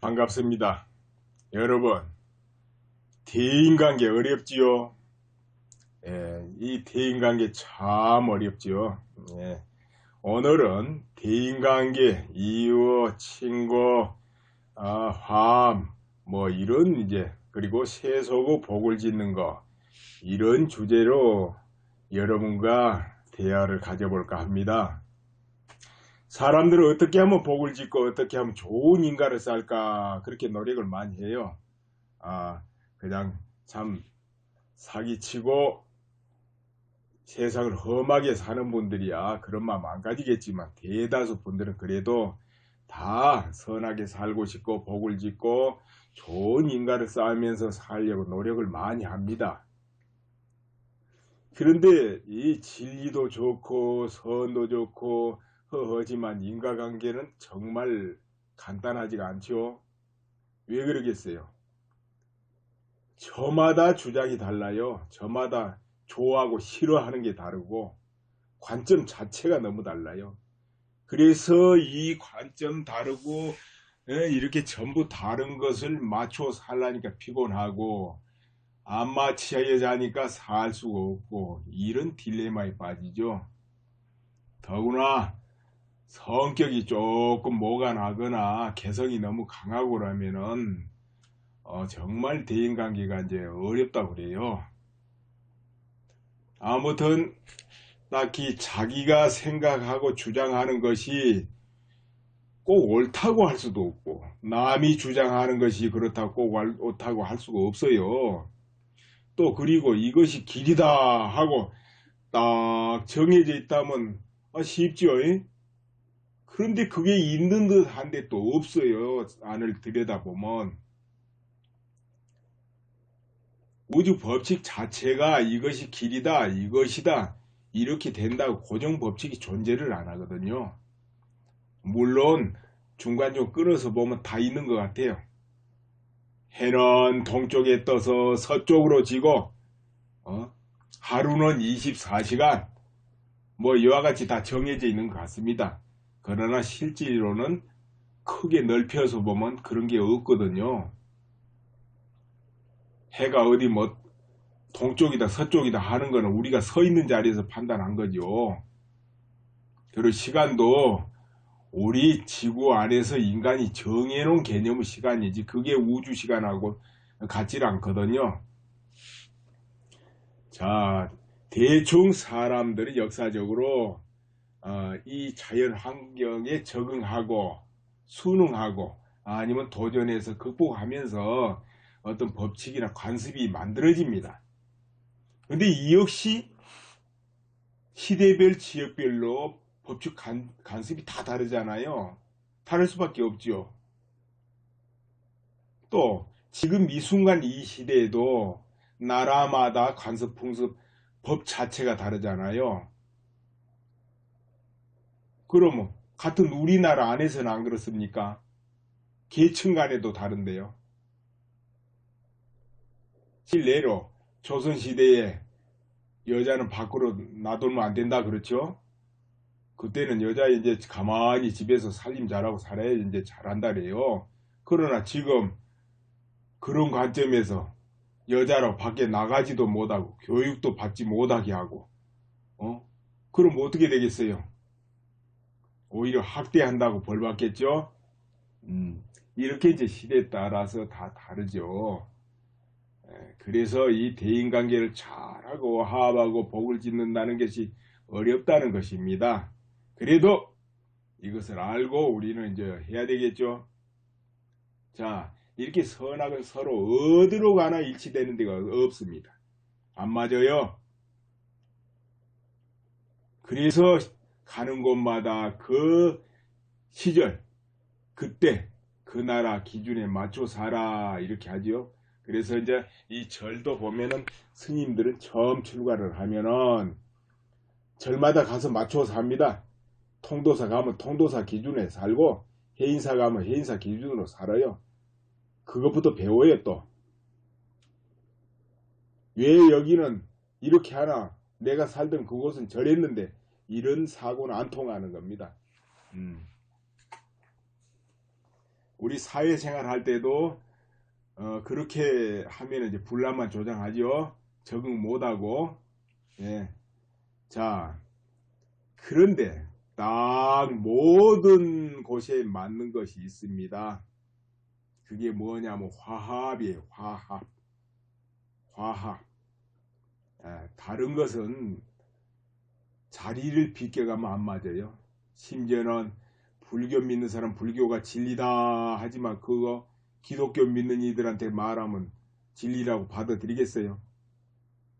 반갑습니다. 여러분, 대인관계 어렵지요? 예, 이 대인관계 참 어렵지요? 예, 오늘은 대인관계, 이웃, 친구, 아, 화암, 뭐 이런 이제 그리고 세속의 복을 짓는 거 이런 주제로 여러분과 대화를 가져볼까 합니다. 사람들은 어떻게 하면 복을 짓고 어떻게 하면 좋은 인간을 쌓을까 그렇게 노력을 많이 해요. 아 그냥 참 사기치고 세상을 험하게 사는 분들이야 그런 마음 안 가지겠지만 대다수 분들은 그래도 다 선하게 살고 싶고 복을 짓고 좋은 인간을 쌓으면서 살려고 노력을 많이 합니다. 그런데 이 진리도 좋고 선도 좋고 허허지만 인과관계는 정말 간단하지가 않죠. 왜 그러겠어요? 저마다 주장이 달라요. 저마다 좋아하고 싫어하는 게 다르고 관점 자체가 너무 달라요. 그래서 이 관점 다르고 이렇게 전부 다른 것을 맞춰 살라니까 피곤하고 안 맞춰야 자니까 살 수가 없고 이런 딜레마에 빠지죠. 더구나 성격이 조금 뭐가 나거나 개성이 너무 강하고 그러면은 어, 정말 대인관계가 이제 어렵다고 그래요. 아무튼 딱히 자기가 생각하고 주장하는 것이 꼭 옳다고 할 수도 없고 남이 주장하는 것이 그렇다고 꼭 옳다고 할 수가 없어요. 또 그리고 이것이 길이다 하고 딱 정해져 있다면 아, 쉽죠. 그런데 그게 있는 듯 한데 또 없어요. 안을 들여다보면. 우주 법칙 자체가 이것이 길이다, 이것이다, 이렇게 된다고 고정 법칙이 존재를 안 하거든요. 물론 중간중 끊어서 보면 다 있는 것 같아요. 해는 동쪽에 떠서 서쪽으로 지고 어? 하루는 24시간 뭐 이와 같이 다 정해져 있는 것 같습니다. 그러나 실제로는 크게 넓혀서 보면 그런 게 없거든요. 해가 어디 뭐 동쪽이다 서쪽이다 하는 거는 우리가 서 있는 자리에서 판단한 거죠. 그리고 시간도 우리 지구 안에서 인간이 정해놓은 개념의 시간이지 그게 우주 시간하고 같지 않거든요. 자 대충 사람들이 역사적으로 어, 이 자연 환경에 적응하고 순응하고 아니면 도전해서 극복하면서 어떤 법칙이나 관습이 만들어집니다. 근데 이 역시 시대별 지역별로 법칙 간, 간습이 다 다르잖아요. 다를 수밖에 없죠. 또 지금 이 순간 이 시대에도 나라마다 관습, 풍습, 법 자체가 다르잖아요. 그러면 같은 우리나라 안에서는 안 그렇습니까? 계층 간에도 다른데요. 실례로 조선시대에 여자는 밖으로 놔두면 안 된다 그렇죠? 그때는 여자 이제 가만히 집에서 살림 잘하고 살아야 이제 잘한다 그래요. 그러나 지금 그런 관점에서 여자로 밖에 나가지도 못하고 교육도 받지 못하게 하고 어? 그럼 어떻게 되겠어요? 오히려 학대한다고 벌 받겠죠? 음, 이렇게 이제 시대에 따라서 다 다르죠. 그래서 이 대인관계를 잘하고 화합하고 복을 짓는다는 것이 어렵다는 것입니다. 그래도 이것을 알고 우리는 이제 해야 되겠죠. 자, 이렇게 선악은 서로 어디로 가나 일치되는 데가 없습니다. 안 맞아요. 그래서 가는 곳마다 그 시절, 그때, 그 나라 기준에 맞춰 살아 이렇게 하지요. 그래서 이제 이 절도 보면은 스님들은 처음 출가를 하면은 절마다 가서 맞춰서 합니다. 통도사 가면 통도사 기준에 살고 해인사 가면 해인사 기준으로 살아요. 그것부터 배워요 또. 왜 여기는 이렇게 하나 내가 살던 그곳은 절했는데 이런 사고는 안 통하는 겁니다. 음. 우리 사회생활 할 때도 어, 그렇게 하면 이제 분란만 조장하죠. 적응 못하고 예. 자 그런데 딱 모든 곳에 맞는 것이 있습니다. 그게 뭐냐면 화합이에요. 화합. 화합. 예, 다른 것은 자리를 비껴가면 안 맞아요. 심지어는 불교 믿는 사람 불교가 진리다 하지만 그거 기독교 믿는 이들한테 말하면 진리라고 받아들이겠어요?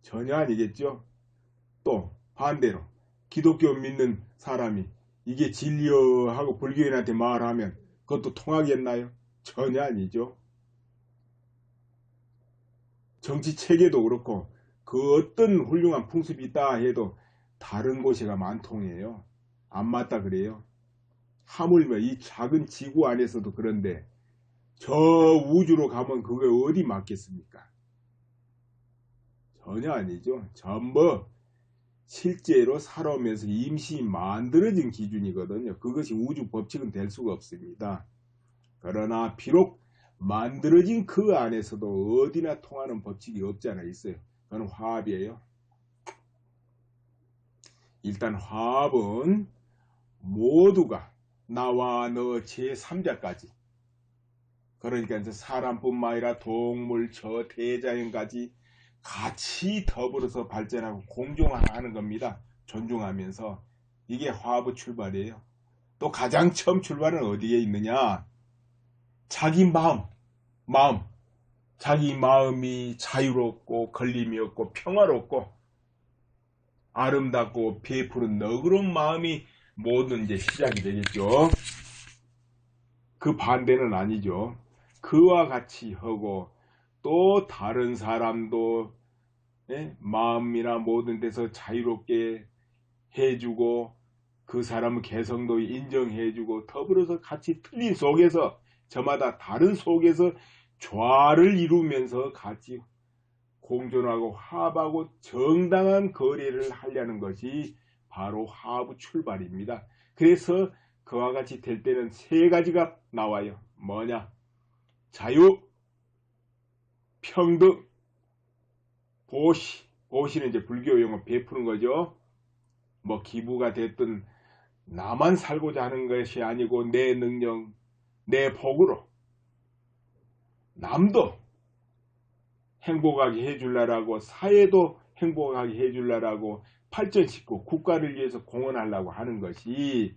전혀 아니겠죠? 또 반대로 기독교 믿는 사람이 이게 진리여 하고 불교인한테 말하면 그것도 통하겠나요? 전혀 아니죠. 정치 체계도 그렇고 그 어떤 훌륭한 풍습이 있다 해도 다른 곳에 가면 안 통해요. 안 맞다 그래요. 하물며 이 작은 지구 안에서도 그런데 저 우주로 가면 그게 어디 맞겠습니까? 전혀 아니죠. 전부 실제로 살아오면서 임시 만들어진 기준이거든요. 그것이 우주 법칙은 될 수가 없습니다. 그러나 비록 만들어진 그 안에서도 어디나 통하는 법칙이 없지 않아 있어요. 그건 화합이에요. 일단 화합은 모두가 나와 너 제3자까지 그러니까 이제 사람뿐만 아니라 동물, 저 대자연까지 같이 더불어서 발전하고 공존하는 겁니다. 존중하면서 이게 화합의 출발이에요. 또 가장 처음 출발은 어디에 있느냐? 자기 마음, 마음, 자기 마음이 자유롭고 걸림이 없고 평화롭고 아름답고 베푸른 너그러운 마음이 모든 이제 시작이 되겠죠. 그 반대는 아니죠. 그와 같이 하고 또 다른 사람도 예? 마음이나 모든 데서 자유롭게 해주고 그 사람의 개성도 인정해주고 더불어서 같이 틀린 속에서 저마다 다른 속에서 조화를 이루면서 같이 공존하고 화합하고 정당한 거래를 하려는 것이 바로 화합의 출발입니다. 그래서 그와 같이 될 때는 세 가지가 나와요. 뭐냐? 자유, 평등, 보시. 보시는 이제 불교 용어 베푸는 거죠. 뭐 기부가 됐든 나만 살고자 하는 것이 아니고 내 능력, 내 복으로 남도 행복하게 해줄라라고 사회도 행복하게 해줄라라고 발전시키고 국가를 위해서 공헌하려고 하는 것이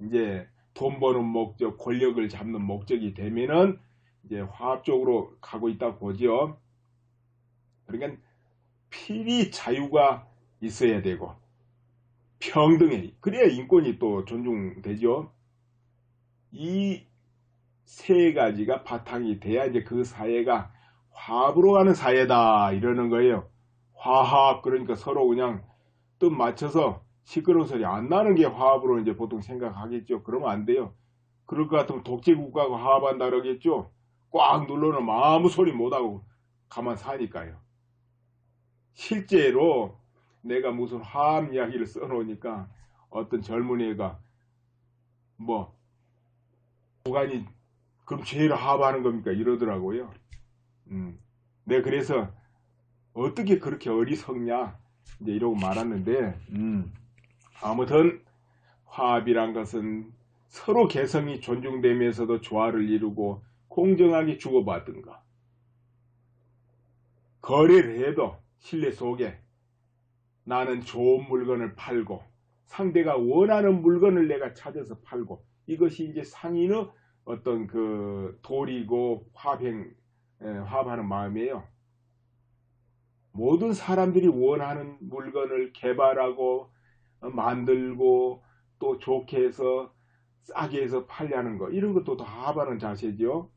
이제 돈 버는 목적, 권력을 잡는 목적이 되면은 이제 화합적으로 가고 있다고 보죠. 그러니까 필히 자유가 있어야 되고 평등해. 그래야 인권이 또 존중되죠. 이 세 가지가 바탕이 돼야 이제 그 사회가 화합으로 가는 사회다 이러는 거예요. 화합 그러니까 서로 그냥 뜻 맞춰서 시끄러운 소리 안 나는 게 화합으로 이제 보통 생각하겠죠. 그러면 안 돼요. 그럴 것 같으면 독재국가가 화합한다 그러겠죠. 꽉 눌러놓으면 아무 소리 못하고 가만 사니까요. 실제로 내가 무슨 화합 이야기를 써놓으니까 어떤 젊은이가 뭐 보관이 그럼 죄를 화합하는 겁니까 이러더라고요. 음. 내 네, 그래서 어떻게 그렇게 어리석냐 이제 이러고 말았는데 음. 아무튼 화합이란 것은 서로 개성이 존중되면서도 조화를 이루고 공정하게 주고받든가 거래를 해도 신뢰 속에 나는 좋은 물건을 팔고 상대가 원하는 물건을 내가 찾아서 팔고 이것이 이제 상인의 어떤 그 도리고 화합행 화합하는 마음이에요. 모든 사람들이 원하는 물건을 개발하고 어, 만들고 또 좋게 해서 싸게 해서 팔려는 거 이런 것도 다 합하는 자세죠.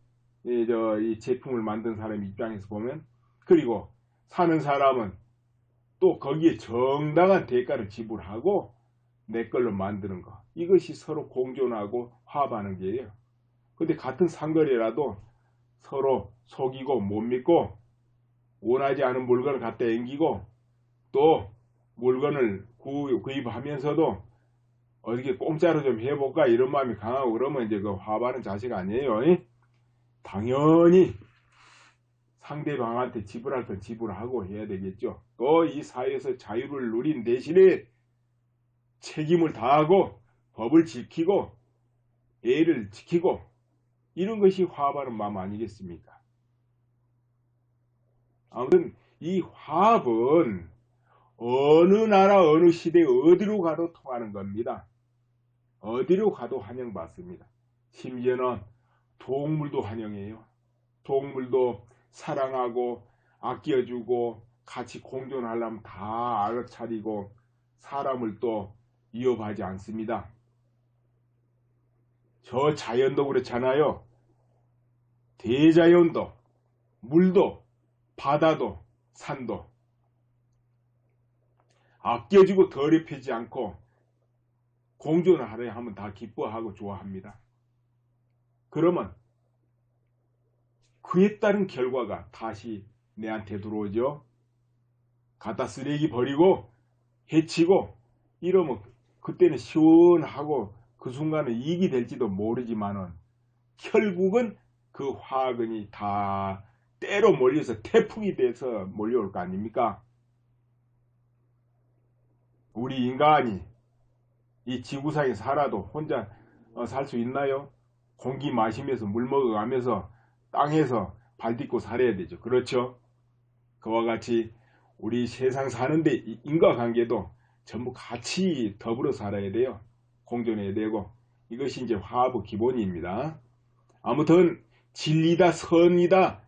이, 저, 이 제품을 만든 사람 입장에서 보면 그리고 사는 사람은 또 거기에 정당한 대가를 지불하고 내 걸로 만드는 거 이것이 서로 공존하고 화합하는 게예요. 근데 같은 상거리라도 서로 속이고 못 믿고 원하지 않은 물건을 갖다 앵기고 또 물건을 구입하면서도 어떻게 공짜로 좀 해볼까 이런 마음이 강하고 그러면 이제 그 화합하는 자세가 아니에요. 당연히 상대방한테 지불할 건 지불하고 해야 되겠죠. 또 이 사회에서 자유를 누린 대신에 책임을 다하고 법을 지키고 예를 지키고 이런 것이 화합하는 마음 아니겠습니까? 아무튼 이 화합은 어느 나라 어느 시대 어디로 가도 통하는 겁니다. 어디로 가도 환영받습니다. 심지어는 동물도 환영해요. 동물도 사랑하고 아껴주고 같이 공존하려면 다 알아차리고 사람을 또 위협하지 않습니다. 저 자연도 그렇잖아요. 대자연도, 물도, 바다도, 산도 아껴주고 더럽히지 않고 공존을 하려 하면 다 기뻐하고 좋아합니다. 그러면 그에 따른 결과가 다시 내한테 들어오죠. 갖다 쓰레기 버리고 해치고 이러면 그때는 시원하고 그 순간은 이익이 될지도 모르지만은 결국은 그 화근이 다 때로 몰려서 태풍이 돼서 몰려올 거 아닙니까? 우리 인간이 이 지구상에 살아도 혼자 어, 살수 있나요? 공기 마시면서 물 먹어가면서 땅에서 발 딛고 살아야 되죠. 그렇죠? 그와 같이 우리 세상 사는데 인과관계도 전부 같이 더불어 살아야 돼요. 공존해야 되고 이것이 이제 화합의 기본입니다. 아무튼 진리다 선이다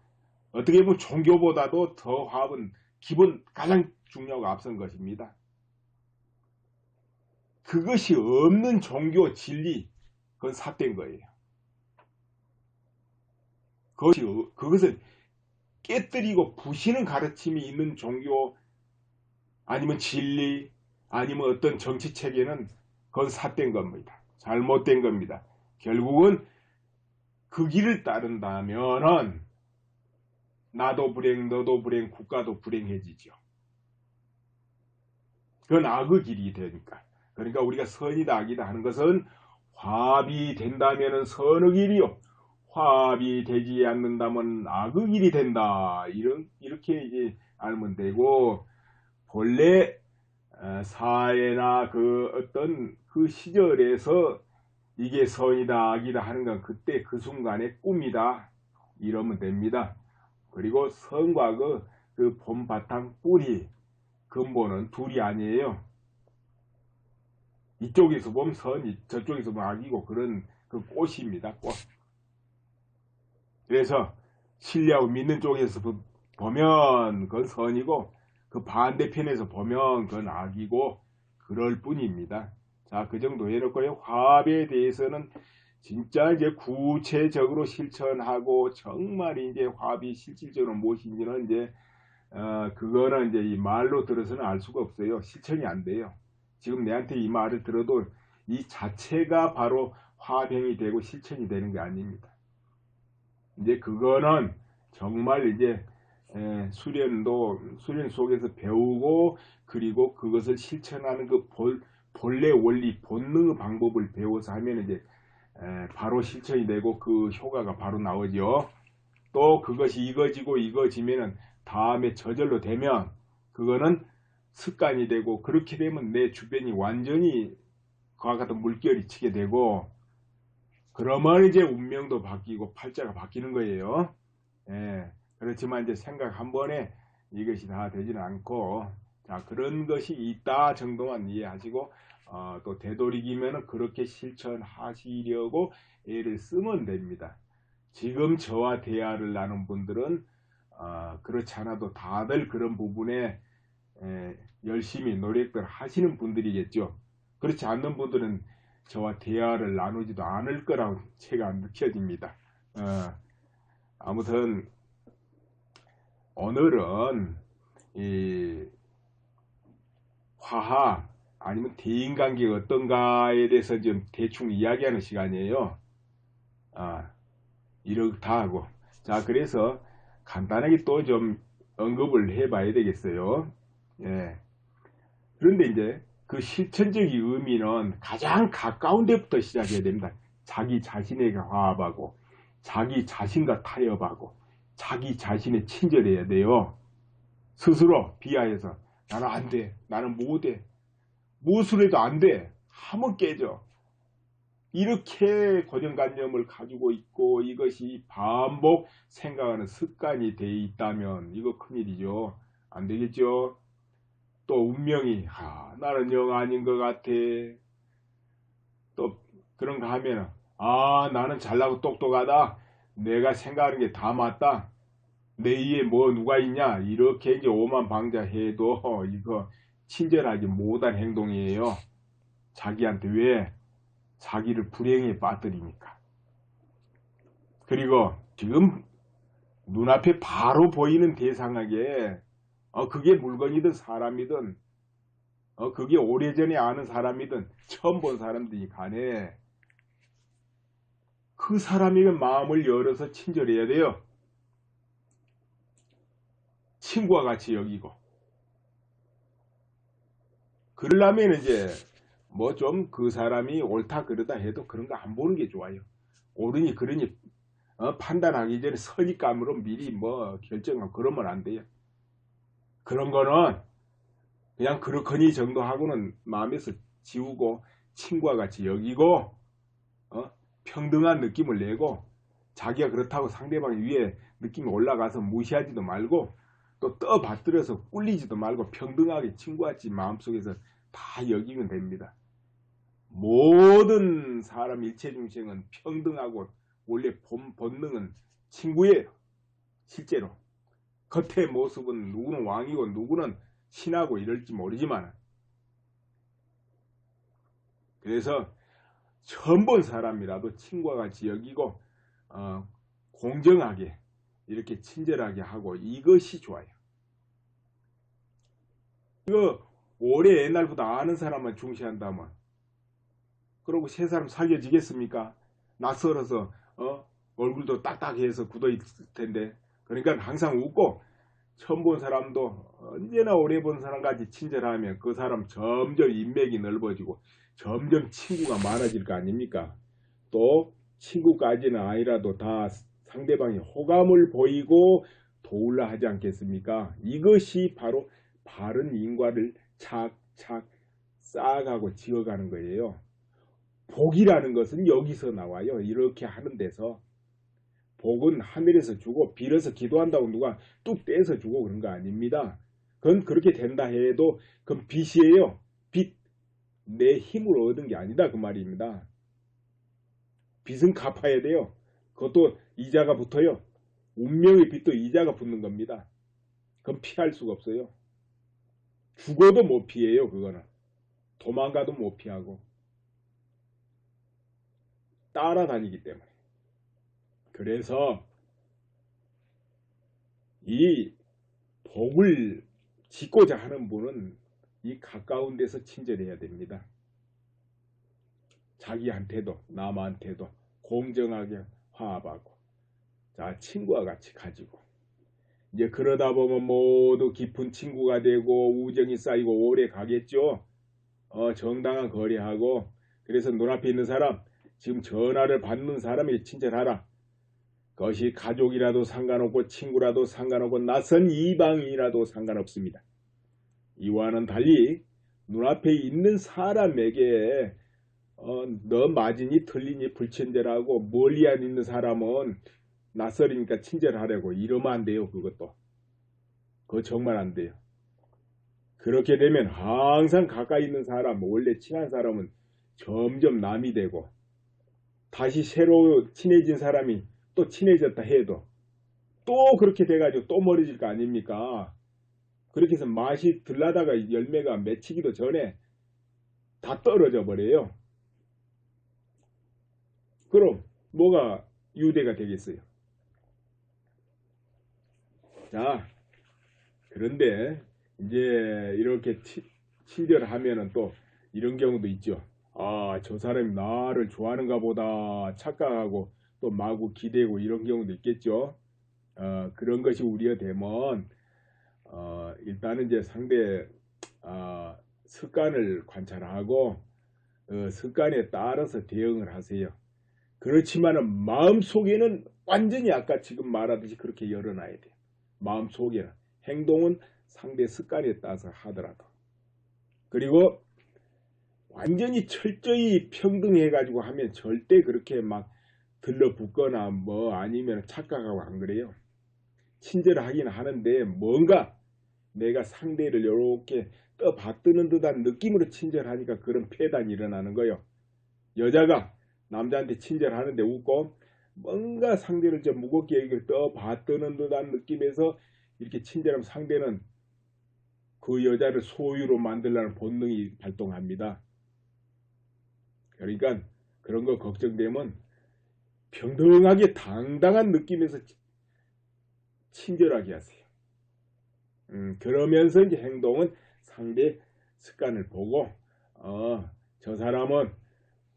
어떻게 보면 종교보다도 더 화합은 기본 가장 중요하고 앞선 것입니다. 그것이 없는 종교 진리 그건 삿된 거예요. 그것이 그것을 깨뜨리고 부시는 가르침이 있는 종교 아니면 진리 아니면 어떤 정치 체계는 그건 삿된 겁니다. 잘못된 겁니다. 결국은 그 길을 따른다면은 나도 불행, 너도 불행, 국가도 불행해지죠. 그건 악의 길이 되니까. 그러니까 우리가 선이다 악이다 하는 것은 화합이 된다면 선의 길이요. 화합이 되지 않는다면 악의 길이 된다. 이런, 이렇게 이제 알면 되고, 본래 어, 사회나 그 어떤 그 시절에서 이게 선이다 악이다 하는 건 그때 그 순간의 꿈이다. 이러면 됩니다. 그리고 선과 그, 그 봄바탕 뿌리, 근본은 둘이 아니에요. 이쪽에서 보면 선이, 저쪽에서 보면 악이고 그런 그 꽃입니다. 꽃. 그래서 신뢰하고 믿는 쪽에서 보면 그건 선이고 그 반대편에서 보면 그건 악이고 그럴 뿐입니다. 자, 그 정도 해놓고요. 화합에 대해서는 진짜 이제 구체적으로 실천하고 정말 이제 화합이 실질적으로 무엇인지는 이제 어, 그거는 이제 이 말로 들어서는 알 수가 없어요. 실천이 안 돼요. 지금 내한테 이 말을 들어도 이 자체가 바로 화병이 되고 실천이 되는 게 아닙니다. 이제 그거는 정말 이제 에, 수련도 수련 속에서 배우고 그리고 그것을 실천하는 그 본, 본래 원리 본능의 방법을 배워서 하면 이제 에, 바로 실천이 되고 그 효과가 바로 나오죠. 또 그것이 익어지고 익어지면은 다음에 저절로 되면 그거는 습관이 되고 그렇게 되면 내 주변이 완전히 그와 같은 물결이 치게 되고 그러면 이제 운명도 바뀌고 팔자가 바뀌는 거예요. 예, 그렇지만 이제 생각 한 번에 이것이 다 되지는 않고 자 그런 것이 있다 정도만 이해하시고 어, 또 되도록이면 그렇게 실천하시려고 애를 쓰면 됩니다. 지금 저와 대화를 나눈 분들은 어, 그렇지 않아도 다들 그런 부분에 에, 열심히 노력들 하시는 분들이겠죠. 그렇지 않는 분들은 저와 대화를 나누지도 않을 거라고 제가 느껴집니다. 어, 아무튼 오늘은 이 화합 아니면 대인관계가 어떤가에 대해서 좀 대충 이야기하는 시간이에요. 아, 이렇다 하고 자 그래서 간단하게 또 좀 언급을 해 봐야 되겠어요. 예. 그런데 이제 그 실천적인 의미는 가장 가까운 데부터 시작해야 됩니다. 자기 자신에게 화합하고 자기 자신과 타협하고 자기 자신에 친절해야 돼요. 스스로 비하해서 나는 안 돼. 나는 못해. 무엇을 해도 안 돼. 하면 깨져. 이렇게 고정관념을 가지고 있고 이것이 반복 생각하는 습관이 돼 있다면 이거 큰일이죠. 안 되겠죠. 또 운명이 아, 나는 영 아닌 것 같아. 또 그런가 하면은 아 나는 잘나고 똑똑하다. 내가 생각하는 게 다 맞다. 내 위에 뭐 누가 있냐 이렇게 이제 오만 방자해도 이거 친절하지 못한 행동이에요. 자기한테 왜 자기를 불행에 빠뜨리니까. 그리고 지금 눈앞에 바로 보이는 대상에게 어 그게 물건이든 사람이든 어 그게 오래전에 아는 사람이든 처음 본 사람들이 간에 그 사람에게 마음을 열어서 친절해야 돼요. 친구와 같이 여기고. 그러려면 이제 뭐 좀 그 사람이 옳다 그러다 해도 그런 거 안 보는 게 좋아요. 옳으니 그러니 어, 판단하기 전에 선입감으로 미리 뭐 결정하고 그러면 안 돼요. 그런 거는 그냥 그렇거니 정도 하고는 마음에서 지우고 친구와 같이 여기고 어? 평등한 느낌을 내고 자기가 그렇다고 상대방 위에 느낌이 올라가서 무시하지도 말고 또 떠받들어서 꿀리지도 말고 평등하게 친구같이 마음속에서 다 여기면 됩니다. 모든 사람 일체 중생은 평등하고 원래 본, 본능은 친구예요. 실제로. 겉의 모습은 누구는 왕이고 누구는 신하고 이럴지 모르지만 그래서 처음 본 사람이라도 친구와 같이 여기고 어, 공정하게 이렇게 친절하게 하고 이것이 좋아요. 이거 오래 옛날부터 아는 사람만 중시한다면 그러고 새 사람 살려지겠습니까? 낯설어서 어? 얼굴도 딱딱해서 굳어있을 텐데 그러니까 항상 웃고 처음 본 사람도 언제나 오래 본 사람같이 친절하면 그 사람 점점 인맥이 넓어지고 점점 친구가 많아질 거 아닙니까? 또 친구까지는 아니라도 다 상대방이 호감을 보이고 도울라 하지 않겠습니까? 이것이 바로 바른 인과를 착착 쌓아가고 지어가는 거예요. 복이라는 것은 여기서 나와요. 이렇게 하는 데서. 복은 하늘에서 주고 빌어서 기도한다고 누가 뚝 떼서 주고 그런 거 아닙니다. 그건 그렇게 된다 해도 그건 빚이에요. 빚. 내 힘으로 얻은 게 아니다 그 말입니다. 빚은 갚아야 돼요. 그것도 이자가 붙어요. 운명의 빚도 이자가 붙는 겁니다. 그건 피할 수가 없어요. 죽어도 못 피해요 그거는. 도망가도 못 피하고. 따라다니기 때문에. 그래서 이 복을 짓고자 하는 분은 이 가까운 데서 친절해야 됩니다. 자기한테도 남한테도 공정하게 화합하고 자 친구와 같이 가지고 이제 그러다 보면 모두 깊은 친구가 되고 우정이 쌓이고 오래 가겠죠. 어, 정당한 거래하고 그래서 눈앞에 있는 사람 지금 전화를 받는 사람에게 친절하라. 그것이 가족이라도 상관없고 친구라도 상관없고 낯선 이방이라도 상관없습니다. 이와는 달리 눈앞에 있는 사람에게 어, 너 맞으니 틀리니 불친절하고 멀리 안 있는 사람은 낯설이니까 친절하려고 이러면 안 돼요 그것도. 그거 정말 안 돼요. 그렇게 되면 항상 가까이 있는 사람 원래 친한 사람은 점점 남이 되고 다시 새로 친해진 사람이 또 친해졌다 해도 또 그렇게 돼가지고 또 멀어질 거 아닙니까? 그렇게 해서 맛이 들라다가 열매가 맺히기도 전에 다 떨어져 버려요. 그럼 뭐가 유대가 되겠어요 자 그런데 이제 이렇게 친절하면은 또 이런 경우도 있죠 아 저 사람이 나를 좋아하는가 보다 착각하고 또 마구 기대고 이런 경우도 있겠죠. 어, 그런 것이 우려가 되면 어, 일단은 이제 상대 어, 습관을 관찰하고 어, 습관에 따라서 대응을 하세요. 그렇지만은 마음속에는 완전히 아까 지금 말하듯이 그렇게 열어놔야 돼요. 마음속에는. 행동은 상대 습관에 따라서 하더라도. 그리고 완전히 철저히 평등해 가지고 하면 절대 그렇게 막 들러붙거나 뭐 아니면 착각하고 안 그래요. 친절하긴 하는데 뭔가 내가 상대를 이렇게 떠받드는 듯한 느낌으로 친절하니까 그런 폐단이 일어나는 거예요. 여자가 남자한테 친절하는데 웃고 뭔가 상대를 좀 무겁게 이렇게 떠받드는 듯한 느낌에서 이렇게 친절하면 상대는 그 여자를 소유로 만들라는 본능이 발동합니다. 그러니까 그런 거 걱정되면 평등하게 당당한 느낌에서 친절하게 하세요. 음, 그러면서 이제 행동은 상대 습관을 보고 어, 저 사람은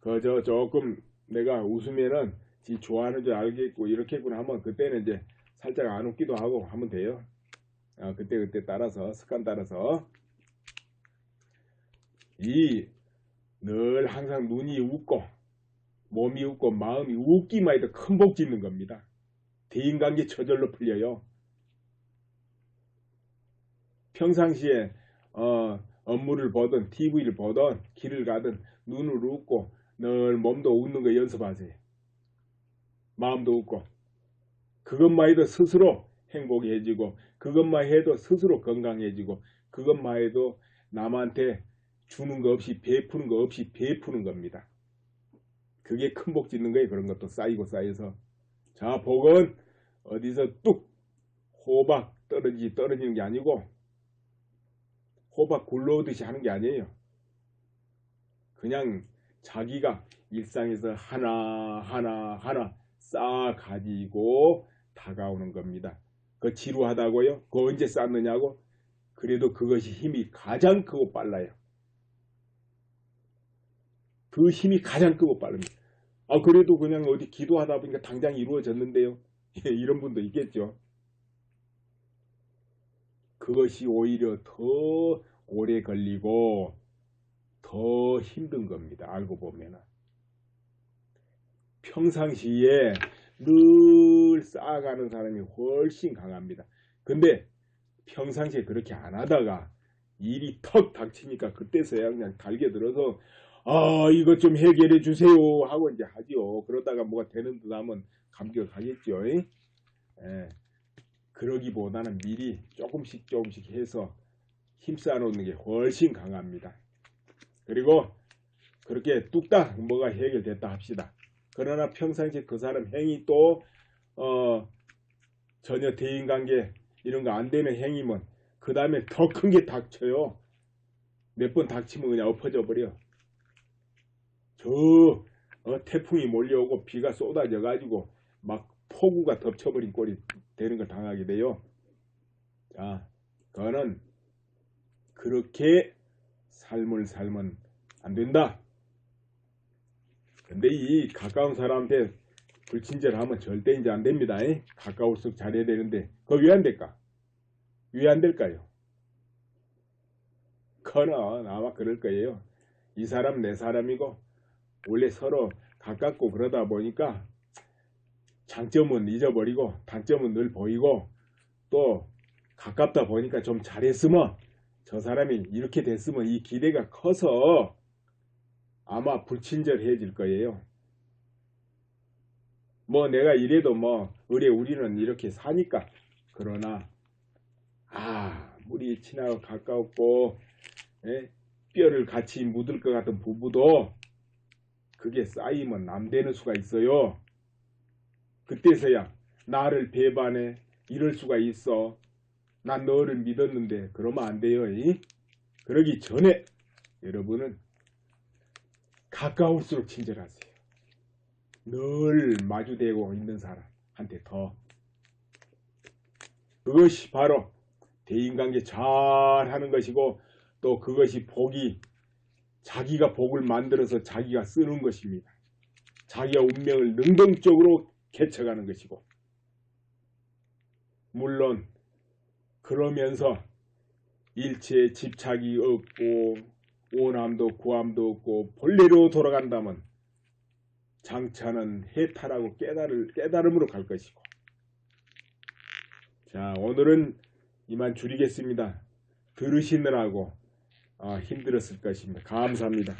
그저 조금 내가 웃으면은 지 좋아하는 줄 알겠고 이렇게구나 하면 그때는 이제 살짝 안 웃기도 하고 하면 돼요. 어, 그때 그때 따라서 습관 따라서 이 늘 항상 눈이 웃고 몸이 웃고 마음이 웃기만 해도 큰 복 짓는 겁니다. 대인관계 저절로 풀려요. 평상시에 어, 업무를 보든 TV를 보든 길을 가든 눈을 웃고 늘 몸도 웃는 거 연습하세요. 마음도 웃고 그것만 해도 스스로 행복해지고 그것만 해도 스스로 건강해지고 그것만 해도 남한테 주는 거 없이 베푸는 거 없이 베푸는 겁니다. 그게 큰 복 짓는 거예요. 그런 것도 쌓이고 쌓여서 자 복은 어디서 뚝 호박 떨어지 떨어지는 게 아니고 호박 굴러오듯이 하는 게 아니에요. 그냥 자기가 일상에서 하나 하나 하나 쌓아 가지고 다가오는 겁니다. 그 지루하다고요? 그 언제 쌓느냐고? 그래도 그것이 힘이 가장 크고 빨라요. 그 힘이 가장 크고 빠릅니다. 아 그래도 그냥 어디 기도하다 보니까 당장 이루어졌는데요. 예, 이런 분도 있겠죠. 그것이 오히려 더 오래 걸리고 더 힘든 겁니다. 알고 보면은. 평상시에 늘 쌓아가는 사람이 훨씬 강합니다. 근데 평상시에 그렇게 안 하다가 일이 턱 닥치니까 그때서야 그냥 달게 들어서 아 이것 좀 해결해 주세요 하고 이제 하지요. 그러다가 뭐가 되는 듯 하면 감격하겠죠. 예. 그러기보다는 미리 조금씩 조금씩 해서 힘싸 놓는 게 훨씬 강합니다. 그리고 그렇게 뚝딱 뭐가 해결됐다 합시다. 그러나 평상시에 그 사람 행위 또 어, 전혀 대인관계 이런 거 안 되는 행위면 그 다음에 더 큰 게 닥쳐요. 몇 번 닥치면 그냥 엎어져 버려. 저 어, 태풍이 몰려오고 비가 쏟아져 가지고 막 폭우가 덮쳐버린 꼴이 되는 걸 당하게 돼요. 자, 그거는 그렇게 삶을 살면 안 된다. 근데 이 가까운 사람한테 불친절하면 절대 이제 안 됩니다. 가까울수록 잘해야 되는데 그거 왜 안 될까? 왜 안 될까요? 그는 아마 그럴 거예요. 이 사람 내 사람이고 원래 서로 가깝고 그러다 보니까 장점은 잊어버리고 단점은 늘 보이고 또 가깝다 보니까 좀 잘했으면 저 사람이 이렇게 됐으면 이 기대가 커서 아마 불친절해질 거예요. 뭐 내가 이래도 뭐 의뢰 우리는 이렇게 사니까 그러나 아 우리 친하고 가까웠고 에? 뼈를 같이 묻을 것 같은 부부도 그게 쌓이면 남되는 수가 있어요. 그때서야 나를 배반해 이럴 수가 있어. 난 너를 믿었는데 그러면 안 돼요. 이? 그러기 전에 여러분은 가까울수록 친절하세요. 늘 마주대고 있는 사람한테 더. 그것이 바로 대인관계 잘 하는 것이고 또 그것이 복이 자기가 복을 만들어서 자기가 쓰는 것입니다. 자기가 운명을 능동적으로 개척하는 것이고 물론 그러면서 일체에 집착이 없고 오남도 구함도 없고 본래로 돌아간다면 장차는 해탈하고 깨달을, 깨달음으로 갈 것이고. 자, 오늘은 이만 줄이겠습니다. 들으시느라고 아, 힘들었을 것입니다. 감사합니다.